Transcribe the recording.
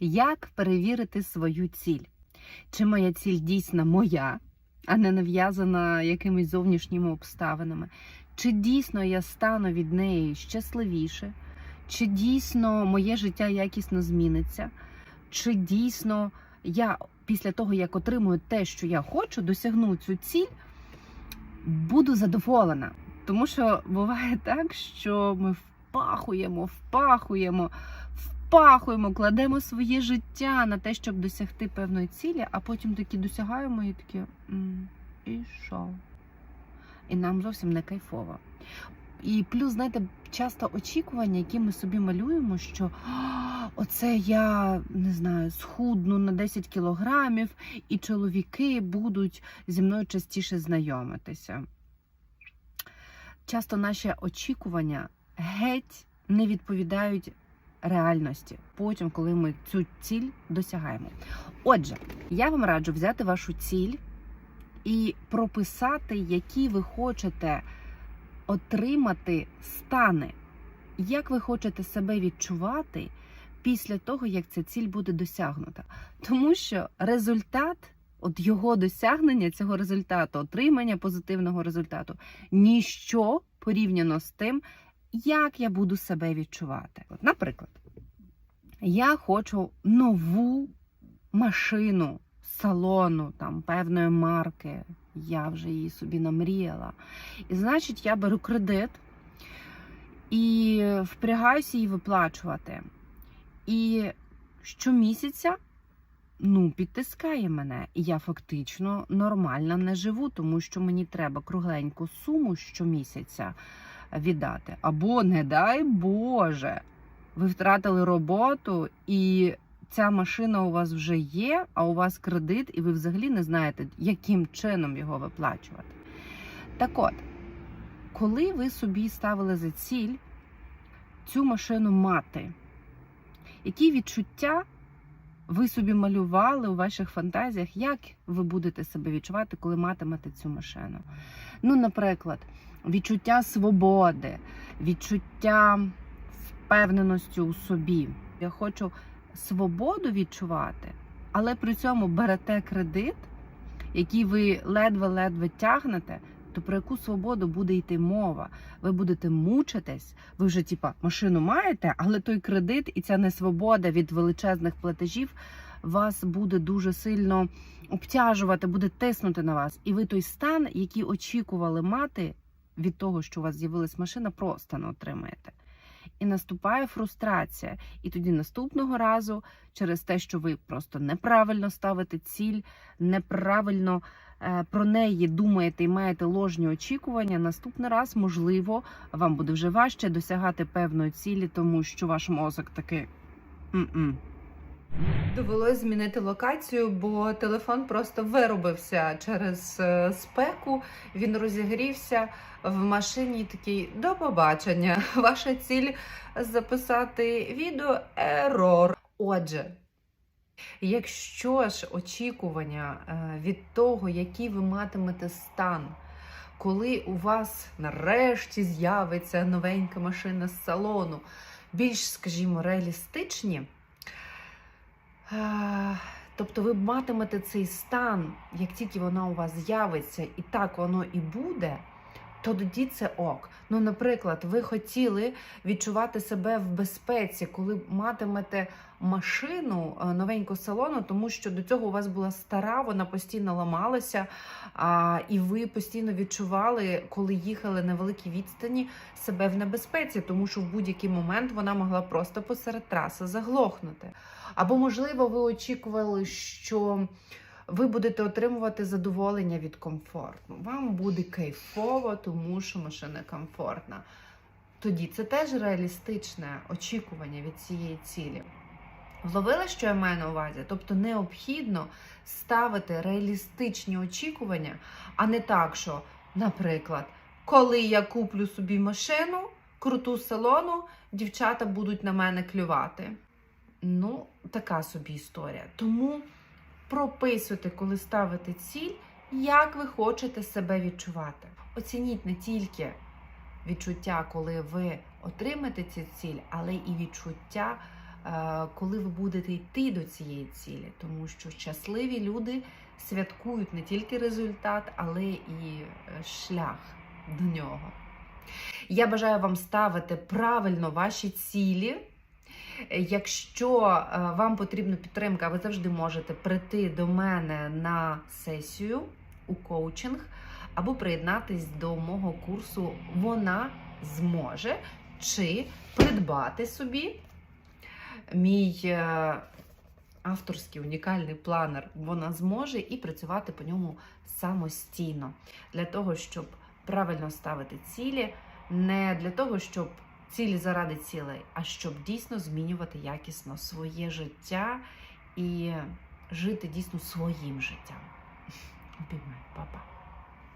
Як перевірити свою ціль? Чи моя ціль дійсно моя, а не нав'язана якимись зовнішніми обставинами? Чи дійсно я стану від неї щасливіше? Чи дійсно моє життя якісно зміниться? Чи дійсно я після того, як отримую те, що я хочу, досягну цю ціль, буду задоволена? Тому що буває так, що ми впахуємо, впахуємо, впахуємо, кладемо своє життя на те, щоб досягти певної цілі, а потім такі досягаємо і такі і що? І нам зовсім не кайфово. І плюс, знаєте, часто очікування, які ми собі малюємо, що оце я не знаю, схудну на 10 кілограмів, і чоловіки будуть зі мною частіше знайомитися. Часто наші очікування геть не відповідають реальності, потім, коли ми цю ціль досягаємо. Отже, я вам раджу взяти вашу ціль і прописати, які ви хочете отримати стани, як ви хочете себе відчувати після того, як ця ціль буде досягнута. Тому що результат, от його досягнення, цього результату, отримання позитивного результату, ніщо порівняно з тим, як я буду себе відчувати. От, наприклад, я хочу нову машину салону, там певної марки. Я вже її собі намріяла. І значить, я беру кредит і впрягаюся її виплачувати. І щомісяця ну, підтискає мене. Я фактично нормально не живу, тому що мені треба кругленьку суму щомісяця віддати. Або, не дай Боже, ви втратили роботу і. Ця машина у вас вже є, а у вас кредит, і ви взагалі не знаєте, яким чином його виплачувати. Так от, коли ви собі ставили за ціль цю машину мати, які відчуття ви собі малювали у ваших фантазіях, як ви будете себе відчувати, коли матимете цю машину? Ну, наприклад, відчуття свободи, відчуття впевненості у собі. Я хочу свободу відчувати, але при цьому берете кредит, який ви ледве-ледве тягнете, то про яку свободу буде йти мова? Ви будете мучитись, ви вже типа машину маєте, але той кредит і ця несвобода від величезних платежів вас буде дуже сильно обтяжувати, буде тиснути на вас. І ви той стан, який очікували мати від того, що у вас з'явилась машина, просто не отримаєте. І наступає фрустрація. І тоді наступного разу, через те, що ви просто неправильно ставите ціль, неправильно про неї думаєте і маєте ложні очікування, наступний раз, можливо, вам буде вже важче досягати певної цілі, тому що ваш мозок такий. «М-м». Довелось змінити локацію, бо телефон просто виробився через е, спеку. Він розігрівся в машині. Такий до побачення. Ваша ціль записати відео ерор. Отже, якщо ж очікування е, від того, який ви матимете стан, коли у вас нарешті з'явиться новенька машина з салону, більш, скажімо, реалістичні. Е, Тобто ви матимете цей стан, як тільки вона у вас з'явиться, і так воно і буде, то тоді це ок. Ну, наприклад, ви хотіли відчувати себе в безпеці, коли матимете машину е, новеньку салону, тому що до цього у вас була стара, вона постійно ламалася, а, і ви постійно відчували, коли їхали на великій відстані, себе в небезпеці, тому що в будь-який момент вона могла просто посеред траси заглохнути. Або, можливо, ви очікували, що ви будете отримувати задоволення від комфорту. Вам буде кайфово, тому що машина комфортна. Тоді це теж реалістичне очікування від цієї цілі. Вловили, що я маю на увазі? Тобто необхідно ставити реалістичні очікування, а не так, що, наприклад, коли я куплю собі машину, круту салону, дівчата будуть на мене клювати. Ну, така собі історія. Тому прописуйте, коли ставите ціль, як ви хочете себе відчувати. Оцініть не тільки відчуття, коли ви отримаєте цю ціль, але і відчуття е, коли ви будете йти до цієї цілі, тому що щасливі люди святкують не тільки результат, але і е, шлях до нього. Я бажаю вам ставити правильно ваші цілі. Якщо е, вам потрібна підтримка, ви завжди можете прийти до мене на сесію у коучинг або приєднатись до мого курсу Вона зможе чи придбати собі мій е, авторський унікальний планер Вона зможе і працювати по ньому самостійно для того, щоб правильно ставити цілі, не для того, щоб цілі заради цілей, а щоб дійсно змінювати якісно своє життя і жити дійсно своїм життям. Обіймаю, папа.